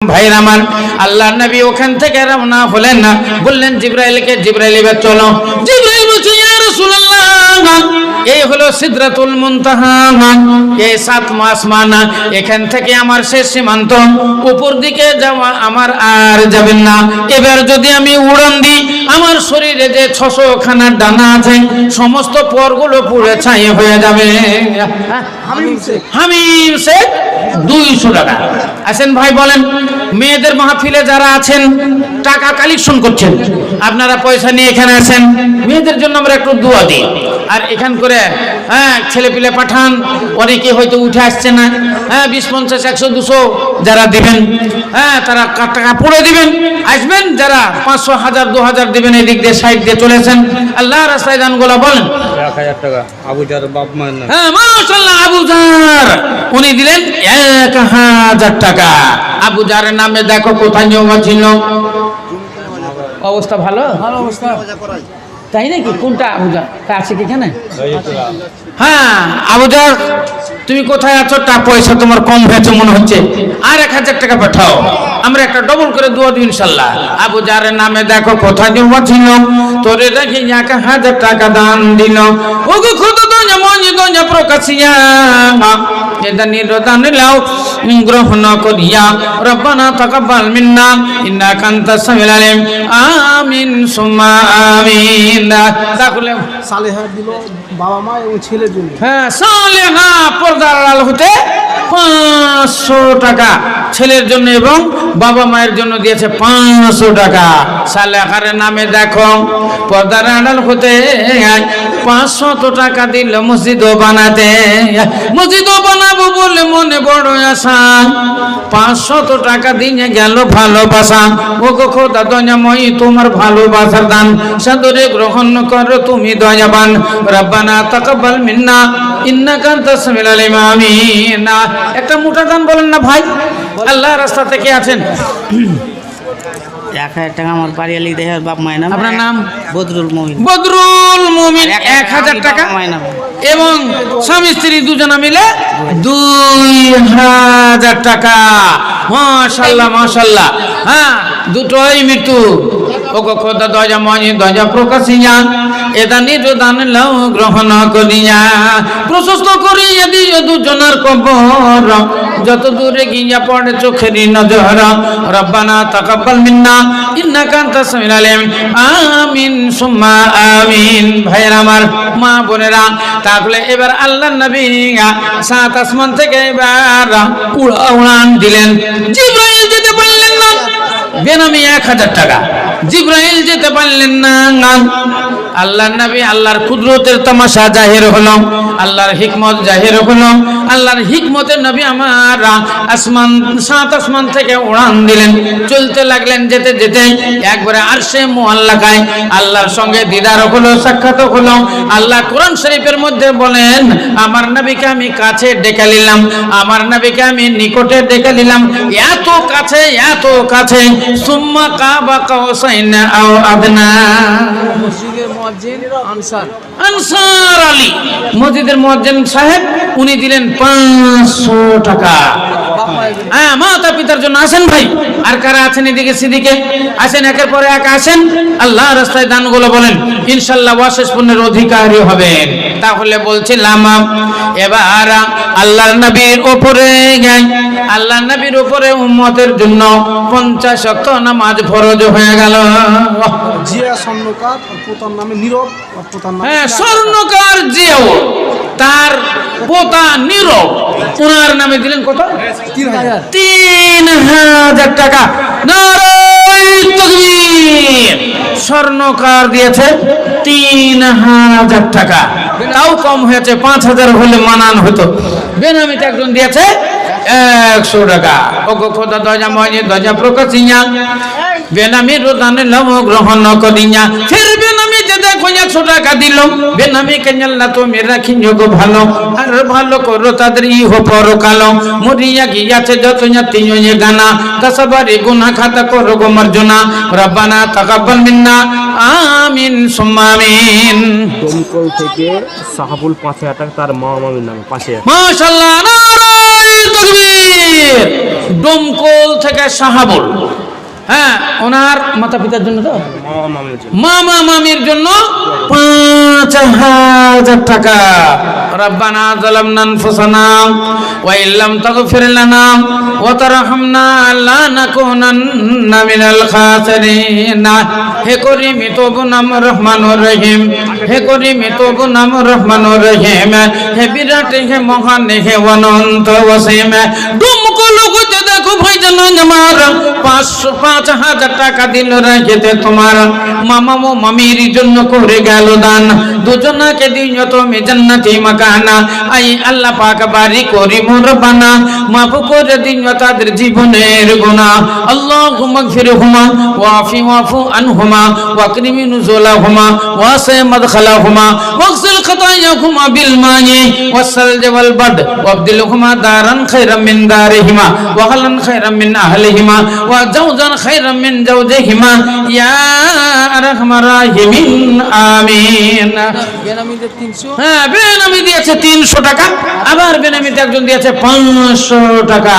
ভাইয়ের আমার আল্লাহ নবী ওখান থেকে রওনা হলেন না। বললেন, জিব্রাইলকে, জিব্রাইল, এবার চলো। জিব্রাইল এই হলো এই সাত মাস এখান থেকে আমার শেষ সীমান্ত, উপর দিকে যাওয়া আমার আর যাবেন না। এবার যদি আমি উড়ান দিই, আমার শরীরে যে ছশো খানার ডানা আছে, সমস্ত পরগুলো পুড়ে ছাই হয়ে যাবে। দুইশো টাকা। আসেন ভাই বলেন মেয়েদের মাহফিলে যারা আছেন, টাকা কালেকশন করছেন। আপনারা পয়সা নিয়ে এখানে আছেন মেয়েদের জন্য আমরা একটু দোয়া দিই। আর এখান করে হ্যাঁ ছেলে পিলে পাঠান। অনেকে হয়তো উঠে আসছে না। হ্যাঁ বিশ পঞ্চাশ একশো দুশো যারা দিবেন হ্যাঁ তারা টাকা পড়ে দিবেন। আসবেন যারা পাঁচশো হাজার দু হাজার দিবেন এই দিক দিয়ে সাইড দিয়ে চলেছেন। আল্লাহ রাস্তায় দানগুলো বলেন। হ্যাঁ আবু জার। উনি দিলেন এক হাজার টাকা। আবু জারের নামে দেখো কোথায় জমা ছিল অবস্থা ভালো? ভালো অবস্থা। তাই নাকি? কোনটা? তা আছে কি এখানে? হ্যাঁ আবু জার, তুমি কোথায় আছো? টাকা পয়সা তোমার কম হয়েছে মনে হচ্ছে। আর এক হাজার টাকা পাঠাও। আমরা একটা ডবল করে দুয়া দিই ইনশাল্লাহ। আবু জারের নামে দেখো কোথায় জমা ছিল তোরে দেখি এক হাজার টাকা দান দিল। ওগো খুদ দোঞ্জা মঞ্জি দোঞ্জা প্রকাশিয়া এটা নিরদান লাও, গ্রহণ করিয়া। রব্বানা তাকাব্বাল মিন্না, ইন্নাকা আনতাস সামিউল আলিম। আমিন, সুম্মা আমিন। তাহলে সালেহা দিল। বাবা মা এবং ছেলের জন্য। হ্যাঁ সালেহা পর্দার আড়াল হতে পাঁচশো টাকা ছেলের জন্য এবং বাবা মায়ের জন্য দিয়েছে পাঁচশো টাকা। সালেহার নামে দেখো, পর্দার আড়াল হতে পাঁচশত টাকা দিল মসজিদও বানাতে। মসজিদও বানাবো বলে মনে বড় আশা। পাঁচশত টাকা দিয়ে গেল ভালোবাসা। ও গো খোদা দয়াময়ী, তোমার ভালোবাসার দান। সাদরে গ্রহণ করো তুমি দয়াবান। রব্বানা তাকাব্বাল মিন্না, ইন্নাকা আনতাস সামিউল আমিন। একটা মোটা দান বলেন না ভাই? আল্লাহ রাস্তা থেকে আছেন। এক হাজার টাকা আমার বাপ মায়ের নাম আপনার নাম? বদরুল মমিন। বদরুল মুমিন এক হাজার টাকা এবং স্বামী স্ত্রী দুজনা মিলে দুই হাজার টাকা। মাশাল্লাহ মাশাল্লাহ। হ্যাঁ দুটোই মৃত্যু। ওগো খোদা দজা মনি দজা প্রকাশিয়া। এদা নিজ দান গ্রহণ করিয়া। প্রশস্ত করিয়া দিও দুজনার কবর। যত দূরে গিয়া পড়ে চোখেরই নজর। রব্বানা তাকাব্বাল মিন্না, ইন্নাকা আনতাস সামিউল আমিন, সুম্মা আমিন। ভাইয়ের আমার মা বোনেরা, তাহলে এবার আল্লাহ নবী সাত আসমান থেকে এবার উড়া উড়ান দিলেন। জিব্রাইল যেতে পারলেন না, বেনামি এক হাজার টাকা। জিব্রাইল যেতে পারলেন না আল্লাহ নবী আল্লাহর কুদরতের তামাশা জাহির হলো, আল্লাহর হিকমত জাহির হলো, আল্লাহর হিকমতের নবী আমার আসমান, সাত আসমান থেকে উড়ান দিলেন, চলতে লাগলেন যেতে যেতে, একবারে আরশে মুআল্লাকায় আল্লাহর সঙ্গে দিদার হলো, সাক্ষাৎ হলো, আল্লাহ কোরআন শরীফের মধ্যে বলেন, আমার নবীকে আমি কাছে ডেকে নিলাম, আমার নবীকে আমি নিকটে ডেকে নিলাম, এত কাছে এত কাছে, সুম্মা কাবা কাউসাইন আও আদনা। মসজিদের মুয়াজ্জিন আনসার। আনসার আলী। মসজিদের মুয়াজ্জিন সাহেব উনি দিলেন পাঁচশো টাকা। হ্যাঁ মাতা পিতার জন্য আসেন ভাই। আর কারা আছেন এদিকে সেদিকে? আসেন একের পরে এক আসেন। আল্লাহ রাস্তায় দানগুলো বলেন ইনশাল্লাহ ওয়াশেষ পুণ্যের অধিকারী হবেন। তাহলে বলছিলাম এবার আল্লাহর নবীর ওপরে আল্লাহ নবীর উপরে উম্মতের জন্য পঞ্চাশ শক্ত নামাজ ফরজ হয়ে গেল। জিয়া স্বর্ণকার নামে নীরব হ্যাঁ স্বর্ণকার জিও তার পোতা নীরব। ওনার নামে দিলেন কত? তিন হাজার টাকা। স্বর্ণকার দিয়েছে তিন হাজার টাকা। তাও কম হয়েছে, পাঁচ হাজার হলে মানান হতো। বেনামিতে একজন দিয়েছে একশো টাকা। ওগো খোদা দজা মজে দজা প্রকাশিয়া। বেনামি রোদানে লম গ্রহণ করিয়া ফের বেনামি দেখো একশো টাকা দিল বেনামি কেঞ্জাল্লা তুমি রাখি যোগ ভালো। আর ভালো করো তাদের ইহো পরকালো। মরিয়া গিয়াছে যত তিন গানা দশবারে গুনা খাতা করো গো মার্জনা। রব্বানা তাকাব্বাল মিন্না। আমিন সুম্মা আমিন। দমকল থেকে সাহাবুল পাঁচ হাজার টাকা তার মা মামির নামে হাজার মাশাআল্লাহ নারায়ে তাকবীর। ডোমকল থেকে সাহাবল। হ্যাঁ ওনার মাতা পিতার জন্য তো? মামা মামির জন্য। পাঁচ হাজার টাকা। মিনাল খাসিরিন। হে করিম তবু নাম রহমানুর রহিম। হে করিম তবু নাম রহমানুর রহিম। হে বিরাট হে মহান হে অনন্ত অসীম। ডুমকো লোক বেকুব হইতে লই আমার পাঁচশো পাঁচ হাজার টাকা দিল রাখিতে তোমার মামাম ও মামির জন্য করে গেল দান দুজনাকে দিও তুমি জান্নাতি মাকানা আই আল্লাহ পাক বাড়ি করি মোর বানা মাফ করে দিও তাদের জীবনের গুণা আল্লাহ হুমা ফির হুমা ওয়াফি ওয়াফু আন হুমা ওয়াকরিমি নুজোলা হুমা ওয়াসে মদখালা হুমা ওয়াকসিল খতায়া হুমা বিল মানি ওয়াসাল জওয়াল বাদ ওয়াবদিল হুমা দারান খাইরাম মিন দারিহিমা ওয়াহলান খায়রাম মিন আহলিহিমা ওয়া জাওজান খায়রাম মিন জাওজিহিমা ইয়া আরহামার রাহিমিন আমিন হ্যাঁ বেনামি দিয়েছে 300 টাকা। আবার বেনামিতে একজন দিয়েছে 500 টাকা।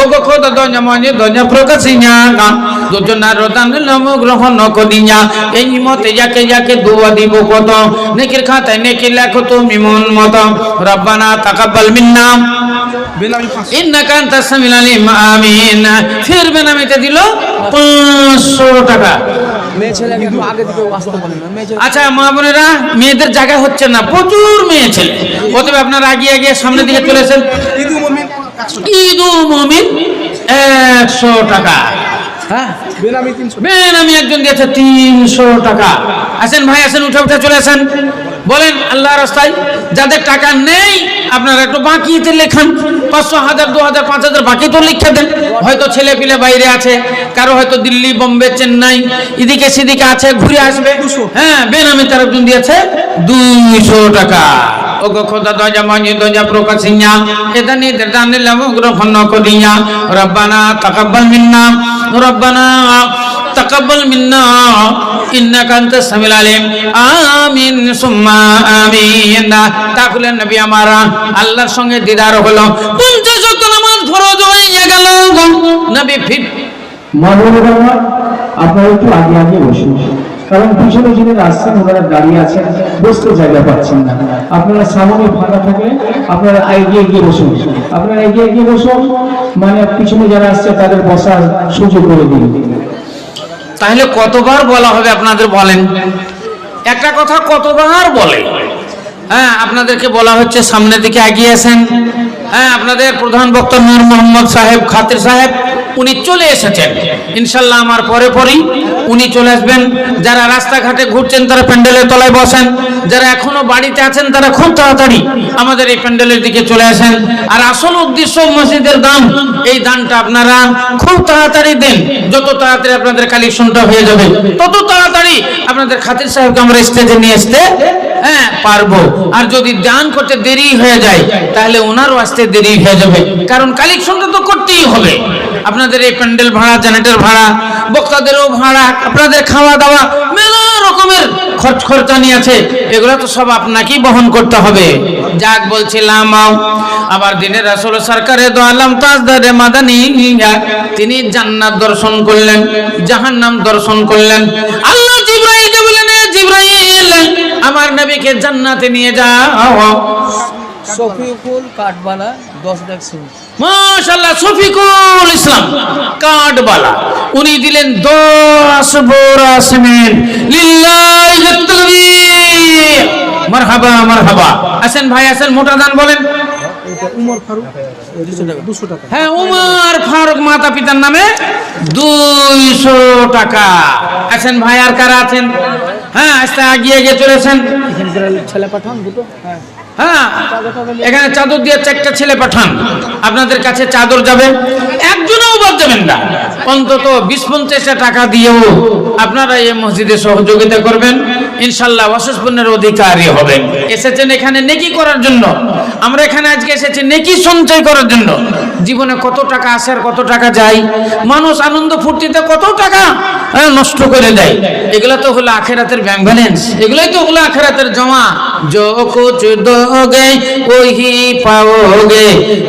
ও গো খোদা দঞ্জা মঞ্জে দঞ্জা প্রকাশিনা গা। দুজনার রদান নম গ্রহণ করিয়া এই মতে যাকে যাকে দুয়া দিব কত? নেকির খাতায় নেকি লেখো তুমি মন মত। রব্বানা তাকাব্বাল মিন্না। ইন্নাকা আনতাস সামিউল আলিম। আমিন ফের বেনামিতে দিল 500 টাকা। আচ্ছা মা বোনেরা মেয়েদের জায়গা হচ্ছে না প্রচুর মেয়ে ছেলে। অতএব আপনারা আগিয়ে আগিয়ে সামনের দিকে চলেছেন ঈদুল মমিন একশো টাকা। একশো টাকা। হ্যাঁ বেনামি একজন দিয়েছে তিনশো টাকা। আসেন ভাই আসেন উঠে উঠে চলে আসেন। বলেন আল্লাহ রাস্তায় যাদের টাকা নেই আপনারা একটু বাকিতে লেখান। পাঁচশো হাজার দু হাজার পাঁচ হাজার বাকি তো লিখে দেন। হয়তো ছেলে পিলে বাইরে আছে কারও হয়তো দিল্লি বোম্বে চেন্নাই এদিকে সেদিকে আছে ঘুরে আসবে। হ্যাঁ বেনামি তার একজন দিয়েছে দুইশো টাকা। ও খোদা দজা মানি দজা প্রকাশিয়া এদা নিদের দানে লাভ গ্রহণ করিয়া রব্বানা তাকাব্বাল মিন্না রব্বানা তাকাব্বাল মিন্না। ইন্নাকা আনতাস সামিউল আলিম। আমিন, সুম্মা আমিন। তাহলে নবী আমারা। আল্লাহর সঙ্গে দিদার হলো। পঞ্চাশ ওয়াক্ত নামাজ ফরজ হয়ে গেল নবী ফিট মানবরা আপনারা একটু আগে আগে বসুন। কারণ পিছনে যিনি আসছেন ওনারা দাঁড়িয়ে আছেন, বসতে জায়গা পাচ্ছেন না। আপনারা সামনে ফাঁকা থাকলে আপনারা এগিয়ে এগিয়ে বসুন। আপনারা এগিয়ে এগিয়ে বসুন মানে পিছনে যারা আসছে তাদের বসার সুযোগ করে দিন। তাহলে কতবার বলা হবে আপনাদের বলেন? একটা কথা কতবার বলে? হ্যাঁ আপনাদেরকে বলা হচ্ছে সামনের দিকে এগিয়ে আসেন। হ্যাঁ আপনাদের প্রধান বক্তা নূর মোহাম্মদ সাহেব, খাতির সাহেব। উনি চলে এসেছেন। ইনশাল্লাহ আমার পরে পরেই উনি চলে আসবেন। যারা রাস্তাঘাটে ঘুরছেন, তারা প্যান্ডেলের তলায় বসেন। যারা এখনও বাড়িতে আছেন, তারা খুব তাড়াতাড়ি আমাদের এই প্যান্ডেলের দিকে চলে আসেন। আর আসল উদ্দেশ্য মসজিদের দান এই দানটা আপনারা খুব তাড়াতাড়ি দেন। যত তাড়াতাড়ি আপনাদের কালেকশনটা হয়ে যাবে, তত তাড়াতাড়ি আপনাদের খাতির সাহেবকে আমরা স্টেজে নিয়ে আসতে হ্যাঁ পারব। আর যদি দান করতে দেরি হয়ে যায়, তাহলে ওনারও আসতে দেরি হয়ে যাবে। কারণ কালেকশনটা তো করতেই হবে। আপনাদের এই প্যান্ডেল ভাড়া, জেনারেটর ভাড়া, বক্তাদেরও ভাড়া, আপনাদের খাওয়া দাওয়া, মেলা রকমের খরচ খরচানি আছে। এগুলো তো সব আপনাকেই বহন করতে হবে। যাক বলছিলাম আবার দিনের রাসূল সরকারে দো আলম, তাজদারে মাদানী তিনি জান্নাত দর্শন করলেন, জাহান্নাম দর্শন করলেন। আল্লাহ জিব্রাইলকে বললেন "এ জিব্রাইল, আমার নবীকে জান্নাতে নিয়ে যাও। শফিকুল কাঠবালা দশ লাখ সিম মাশাআল্লাহ শফিকুল ইসলাম কাঠবালা। উনি দিলেন দশ বোরা সিমেন্ট। লিল্লাহি তাকবীর। মারহাবা মারহাবা। আসেন ভাই আসেন মোটা দান বলেন। উমর ফারুক দুশো টাকা। হ্যাঁ উমর ফারুক মাতা পিতার নামে দুইশো টাকা। আছেন ভাই আর কারা আছেন? হ্যাঁ আস্তে আগিয়ে গিয়ে চলেছেন। ছেলে পাঠান দুটো। হ্যাঁ। হ্যাঁ এখানে চাদর দিয়ে চারটা ছেলে পাঠান। আপনাদের কাছে চাদর যাবে। একজনও বাদ যাবেন না। অন্তত বিশ পঞ্চাশটা টাকা দিয়েও আপনারা এই মসজিদে সহযোগিতা করবেন। ইনশাল্লাহ অশেষ পুণ্যের অধিকারী হবেন এসেছেন এখানে নেকি করার জন্য আমরা এখানে আজকে এসেছি নেকি সঞ্চয় করার জন্য জীবনে কত টাকা আসে আর কত টাকা যায় মানুষ আনন্দ ফুর্তিতে কত টাকা আহ, নষ্ট করে দেয় এগুলো তো হলো আখেরাতের ব্যাংক ব্যালেন্স এগুলোই তো হলো আখেরাতের জমা जो कुछ दोगे वही पाओगे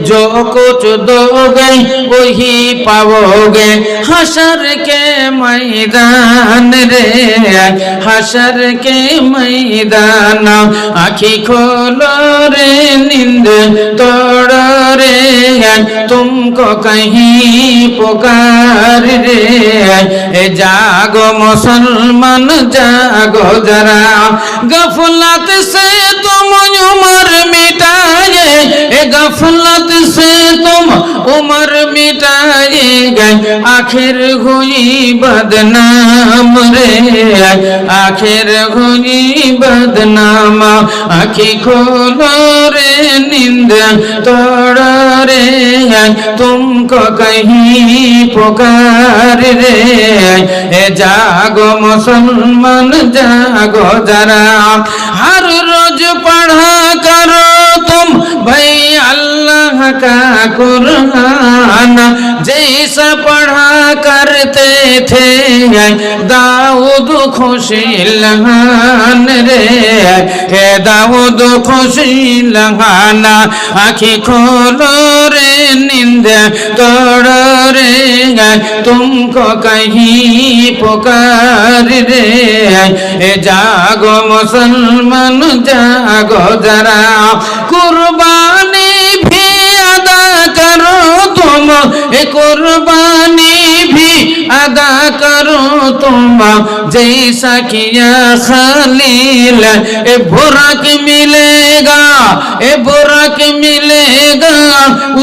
जो कुछ दोगे वही पाओगे हशर के मैदान रे हशर के मैदान आखी खोलो रे नींद तोड़ो रे तुमको कहीं पुकार रे ए जागो मुसलमान जागो जरा गफलत से तुम उमर मिटाए ए गफलत से तुम उमर मिटाए गए आखिर हुई बदनाम रे आखिर हुई बदनाम आखी खोलो रे नींद तोड़ो रे तुमको कहीं पुकार रे ए जागो मुसलमान जागो जरा हर रोज पढ़ा करो तुम भाई अल्लाह का कुरान जैसा पढ़ा करते थे दाऊद खुशी लहान रे हे दाऊद खुशी लहाना आखी खोलो रे नींद तोड़ो रे तुमको कहीं पुकार रे ए जागो मुसलमान जागो जरा कुर्बानी এ কোরবানি अदा करो तुम जैसा किया खलील। ए बुरक मिलेगा, ए बुरक मिलेगा,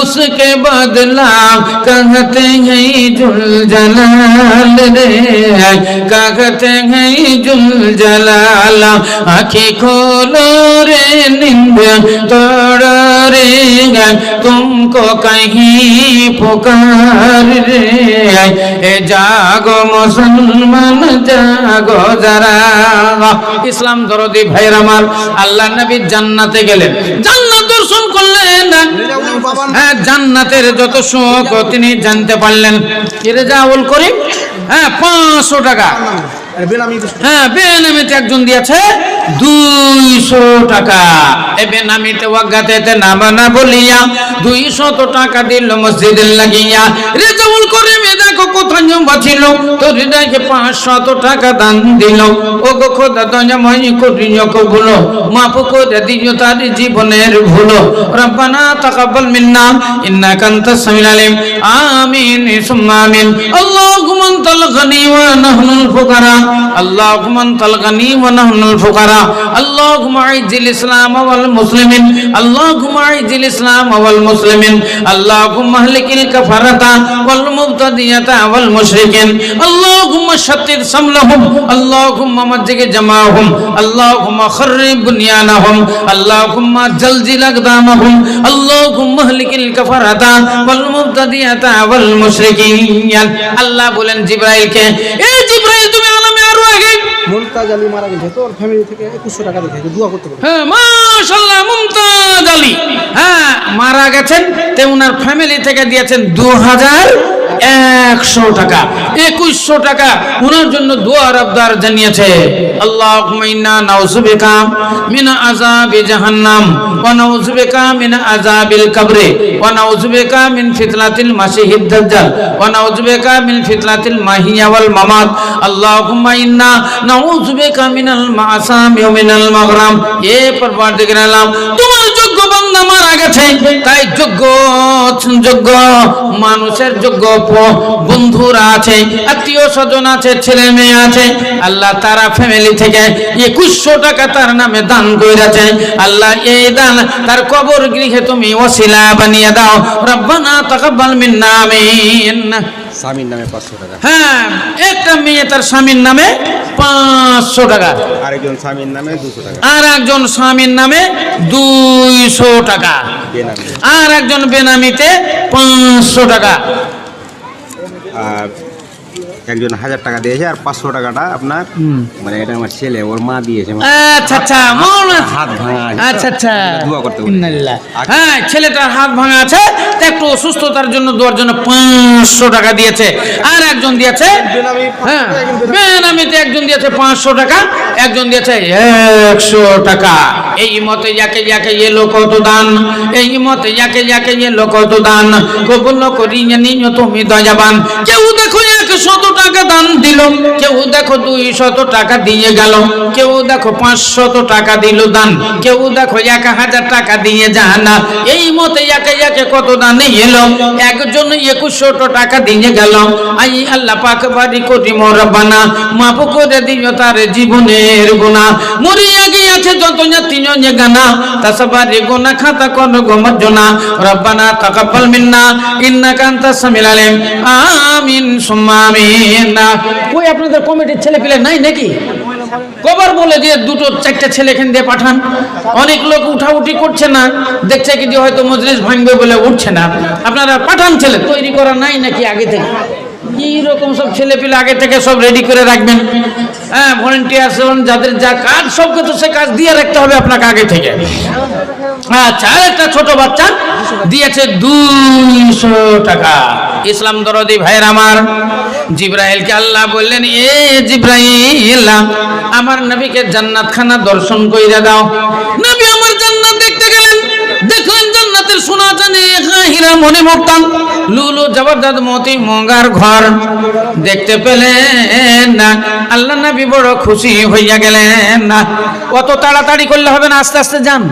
उसके बदला कहते हैं जुल जलाल रे। कहते हैं जुल जलाल आखी खोलो रे, निंद तोड़ो रे तुमको कहीं पुकार रे। জাগো মুসলমান, জাগো যারা। ইসলাম দরদি ভাইয়ের আমার, আল্লাহ নবী জান্নাতে গেলেন। জান্নাত দর্শন করলেন। হ্যাঁ জান্নাতের যত সুখ তিনি জানতে পারলেন। করি হ্যাঁ পাঁচশো টাকা। হ্যাঁ বেনামিতে একজন দিয়েছে, দুইশো টাকা। দিল মসজিদের রেজাউল করিম দেখো কোথায় বাঁচিল তোর হৃদয়কে পাঁচশত টাকা দান দিল। ও গো খোদা দয়া মই করিও কবুলো মাফ করে দিও তার জীবনের ভুলো। রব্বানা তাকাব্বাল মিন্না, ইন্নাকা আনতাস সামিউল আলিম। আমিন, সুম্মা আমিন। আল্লাহুম্মা আনতাল গনি ওয়া নাহনুল ফুকারা। আল্লাহুম্মা আনতাল ওয়া নাহনুল ফুকারা। আল্লাহুম্মা আইজিল ইসলাম ওয়াল মুসলিমিন। আল্লাহুম্মা আইজিল ইসলাম ওয়াল মুসলিমিন। আল্লাহুম্মা আহলিকিল কাফারাতা ওয়াল মুবতাদিয়াতা ওয়াল মুশরিকিন। আল্লাহুম্মা শাত্তির সামলাহুম। আল্লাহুম্মা মাজজিক জামাহুম। আল্লাহুম্মা খরিব বুনিয়ানাহুম। আল্লাহুম্মা জালজিল আকদামাহুম। আল্লাহুম্মা আহলিকিল কাফারাতা ওয়াল মুবতাদিয়াতা ওয়াল মুশরিকিন। আল্লাহ বলেন জিবরাইলকে এই জিব্রাইল তুমি আলামে আরও আগে মুমতাজ আলী মারা গেছে তোর ওর ফ্যামিলি থেকে একুশশো টাকা দিয়ে দোয়া করতে পারে হ্যাঁ মাশাআল্লাহ মুমতাজ আলী। হ্যাঁ মারা গেছেন তে উনার ফ্যামিলি থেকে দিয়েছেন দু হাজার একশো টাকা, একুশশো টাকা। উনার জন্য দোয়ার আবদার জানিয়েছে আল্লাহ নাউজুবিকা মিন আযাবি জাহান্নাম, ওয়া নাউজুবিকা মিন আযাবিল কবরে, ওয়া নাউজুবিকা মিন ফিতনাতিল মাসিহিদ দাজ্জাল, ওয়া নাউজুবিকা মিন ফিতনাতিল মাহিয়া ওয়াল মামাত, আল্লাহুম্মা ইন্না নাউজুবিকা মিনাল মাসামি ওয়া মিনাল মাগরাম। এ পরওয়ারদিগার আলম, তোমার যোগ্য বান্দা মারা গেছে। তাই যোগ্য যোগ্য মানুষের যোগ্য বন্ধুরা আছে আত্মীয় স্বজন আছে ছেলে মেয়ে আছে। আল্লাহ তারা ফ্যামিলি থেকে একুশশো টাকা তার নামে দান করেছে। আল্লাহ এই দান তার কবর গৃহে তুমি ওসিলা বানিয়ে দাও। রব্বানা তাকাব্বাল মিন্না আমিন। স্বামীর নামে পাঁচশো টাকা। হ্যাঁ একটা মেয়ে তার স্বামীর নামে পাঁচশো টাকা। আরেকজন স্বামীর নামে দুশো টাকা। আর একজন স্বামীর নামে দুইশো টাকা। আর একজন বেনামিতে পাঁচশো টাকা। আর একজন হাজার টাকা দিয়েছে আর পাঁচশো টাকাটা আপনার মানে এটা আমার ছেলে ওর মা দিয়েছে। আচ্ছা আচ্ছা হাত ভাঙা আচ্ছা আচ্ছা। দোয়া করতে হ্যাঁ ছেলেটার হাত ভাঙা আছে একটু অসুস্থতার জন্য দেওয়ার জন্য পাঁচশো টাকা দিয়েছে। আর একজন দিয়েছে পাঁচশো হ্যাঁ টাকা, একজন বেনামিতে একজন দিয়েছে পাঁচশো টাকা একজন দিয়েছে একশো টাকা। এই মতে যাকে যাকে এলো কত দান এই মতে যাকে যাকে এলো কত দান কবুল করি নিও তুমি দয়াবান। কেউ দেখো একশত টাকা দান দিল, কেউ দেখো দুই শত টাকা দিয়ে গেল, কেউ দেখো পাঁচশত টাকা দিল দান, কেউ দেখো এক হাজার টাকা দিয়ে যান এই মতে একে একে কত দানে এলো, একজন একুশশো টাকা দিয়ে গেল। আই আল্লাহ পাক বাড়ি কোটি মরবানা মাপ করে দিও তার জীবনের গুণা মরিয়া গিয়াছে যত তিনজন গানা, তা সবারই গুণা খাতা কোন গোমর্জনা। রব্বানা তাকাব্বাল মিন্না, ইন্নাকা আনতাস সামিল আলিম। আমিন সুম্মা আমিন। কই আপনাদের কমিটির ছেলে পেলে নাই নাকি? কবার বলে যে দুটো চারটা ছেলে এখান দিয়ে পাঠান। অনেক লোক উঠাউঠি করছে না, দেখছে কি যে হয়তো মজলিস ভাঙবে বলে উঠছে না। আপনারা পাঠান ছেলে, তৈরি করা নাই নাকি আগে থেকে? কি রকম সব ছেলে পেলে আগে থেকে সব রেডি করে রাখবেন? হ্যাঁ ভলেন্টিয়ার যাদের যা কাজ সবকে তো সে কাজ দিয়ে রাখতে হবে আপনাকে আগে থেকে। আচ্ছা একটা ছোট বাচ্চা দিয়েছে দুইশো টাকা। ইসলাম দরদি ভাইয়ের আমার। জিব্রাইলকে আল্লাহ বললেন, এ জিব্রাইল, আমার নবীকে জান্নাত খানা দর্শন কইরা দাও। নবী আমার জান্নাত দেখতে গেলেন। মনে মুক্তান লুলু জবরদস্ত মতি মঙ্গার ঘর। দেখতে পেলেন না, আল্লাহ নবী বড় খুশি হইয়া গেলেন না। অত তাড়াতাড়ি করলে হবে না, আস্তে আস্তে যান।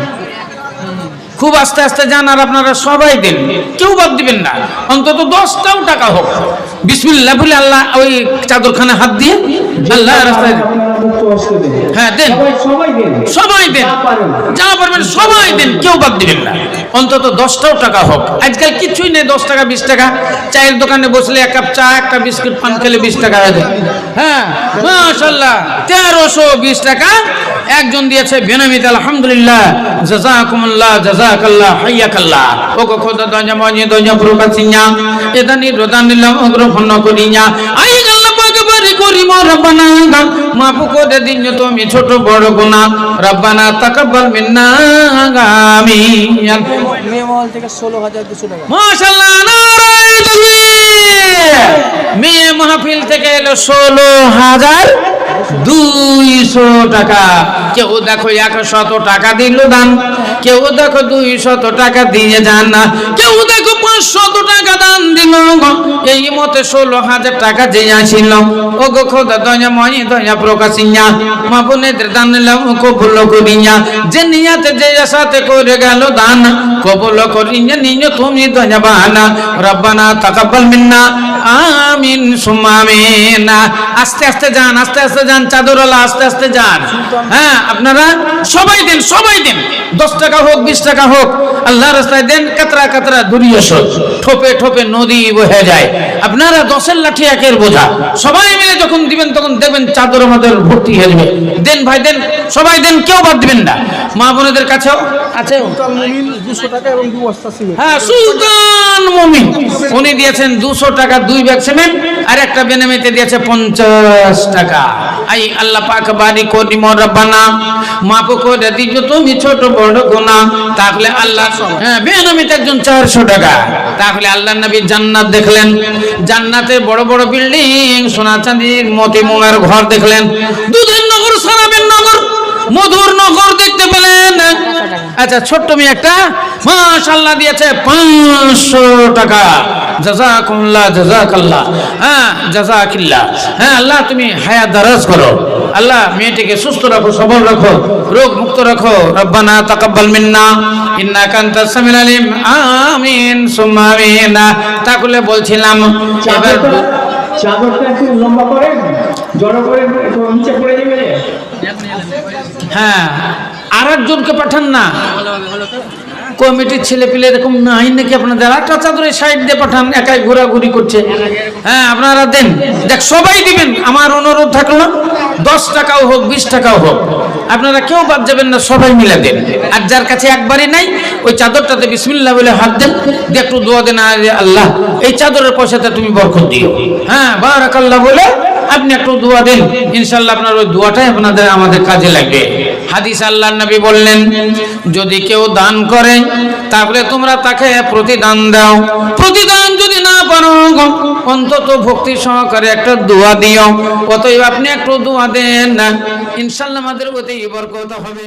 খুব আস্তে আস্তে যান আর আপনারা সবাই দিন। কেউ বাদ দিবেন না। অন্তত দশটাও টাকা হোক। বিসমিল্লাহ বলে আল্লাহ ওই চাদরখানা হাত দিয়ে আল্লাহ রাস্তায় দিন। আপনারা মুক্ত হস্তে দেন। হ্যাঁ দেন। সবাই সবাই দেন। যা পারবেন সবাই দেন। কেউ বাদ দিবেন না। অন্তত দশটাও টাকা হোক। আজকাল কিছুই নেই দশ টাকা বিশ টাকা। চায়ের দোকানে বসলে এক কাপ চা একটা বিস্কুট পান খেলে বিশ টাকা হ্যাঁ মাশাল্লাহ তেরোশো বিশ টাকা একজন দিয়েছে বেনামিত আলহামদুলিল্লাহ। জাজাকুমুল্লাহ জাজাকাল্লাহ হাইয়াকাল্লাহ। ও গো খোদা দঞ্জা মজি দঞ্জা প্রকাশিয়া এদানি রদানিল্লাহ অগ্রহণ করিয়া আই করি রব্বানা মাফ করে দিন তুমি ছোট বড় রব্বানা তাকাব্বাল মিন্না মেয়ে মাহফিল থেকে এলো ষোলো হাজার দুইশো টাকা। কেউ দেখো একশত টাকা দিল দান। কেউ দেখো দুইশত টাকা দিয়ে যান না। কেউ দেখো পাঁচশত টাকা দান দিল। এই মতে ষোলো হাজার টাকা যে আসিল। ও গো খোদা, দয়া, ময়, দয়া প্রকাশিয়া। মা বোনেদের দান নিলাম কবুল করিয়া। যে নিয়াতে, যে আশাতে করে গেল দান, কবুল করিয়া নিয়ে তুমি দয়া বানা রব্বানা তাকাব্বাল মিন্না। আমিন, সুম্মা আমিন। আস্তে আস্তে যান, আস্তে আস্তে যান, চাদরওয়ালা, আস্তে আস্তে যান। হ্যাঁ আপনারা সবাই দেন সবাই দেন। দশ টাকা হোক, বিশ টাকা হোক আল্লাহ রাস্তায় দেন, কাতরা কাতরা, দূরিয়ে ঠোপে ঠোপে নদী বহে যায়। আপনারা দশের লাঠি একের বোঝা। সবাই মিলে যখন দিবেন, তখন দেখবেন চাদর আমাদের ভর্তি হয়ে যাবে। দেন ভাই, দেন, সবাই দেন, কেউ বাদ দিবেন না। মা বোনেদের কাছেও আছে। হ্যাঁ উনি দিয়েছেন দুশো টাকা, দুই ব্যাগ আর একটা বেনামিতে পঞ্চাশ টাকা। আল্লাহ তুমি ছোট তাহলে আল্লাহ হ্যাঁ বেনামিতে একজন চারশো টাকা। তাহলে আল্লাহ নবী জান্নাত দেখলেন। জান্নাতে বড় বড় বিল্ডিং সোনা চাঁদির মতি মোমের ঘর দেখলেন। দুধের নগর সারাবেন নগর, মধুর নগর দেখতে পেলেন। আচ্ছা ছোট্ট মেয়ে একটা মাশাল্লাহ দিয়েছে পাঁচশো টাকা। জাজাকুল্লাহ, জাজাকাল্লাহ। হ্যাঁ জাজাকিল্লাহ। হ্যাঁ আল্লাহ তুমি হায়াত দারাজ করো। আল্লাহ মেয়েটিকে সুস্থ রাখো সবল রাখো রোগ মুক্ত রাখো। রব্বানা তাকাব্বাল মিন্না ইন্নাকা আনতাস সামিল আলিম। আমিন সুম্মা আমিন। তাহলে বলছিলাম এবার চাদরটা চাদরটা একটু লম্বা করেন জড়ো করে নিচে পড়ে যাবে। হ্যাঁ আর একজনকে পাঠান না। কমিটির ছেলে পেলে এরকম নাই নাকি আপনাদের? একটা চাদরের সাইড দিয়ে পাঠান, একাই ঘোরাঘুরি করছে। হ্যাঁ আপনারা দেন। দেখ, সবাই দিবেন। আমার অনুরোধ থাকল দশ টাকাও হোক, বিশ টাকাও হোক। আপনারা কেউ বাদ যাবেন না, সবাই মিলে দেন। আর যার কাছে একবারই নাই, ওই চাদরটাতে বিসমিল্লাহ বলে হাত দেন। দিয়ে একটু দোয়া দেন, আরে আল্লাহ, এই চাদরের পয়সাতে তুমি বরকত দিও। হ্যাঁ বারাকাল্লাহ বলে আপনি একটু দোয়া দেন। ইনশাল্লাহ আপনার ওই দোয়াটাই আপনাদের, আমাদের কাজে লাগবে। হাদিস আল্লাহ নবী বললেন, যদি কেউ দান করে, তাহলে তোমরা তাকে প্রতিদান দাও। প্রতিদান যদি না পারো অন্তত ভক্তি সহকারে একটা দোয়া দিও। অতএব আপনি একটু দোয়া দেন না। ইনশাল্লাহ আমাদের প্রতি বরকত হবে।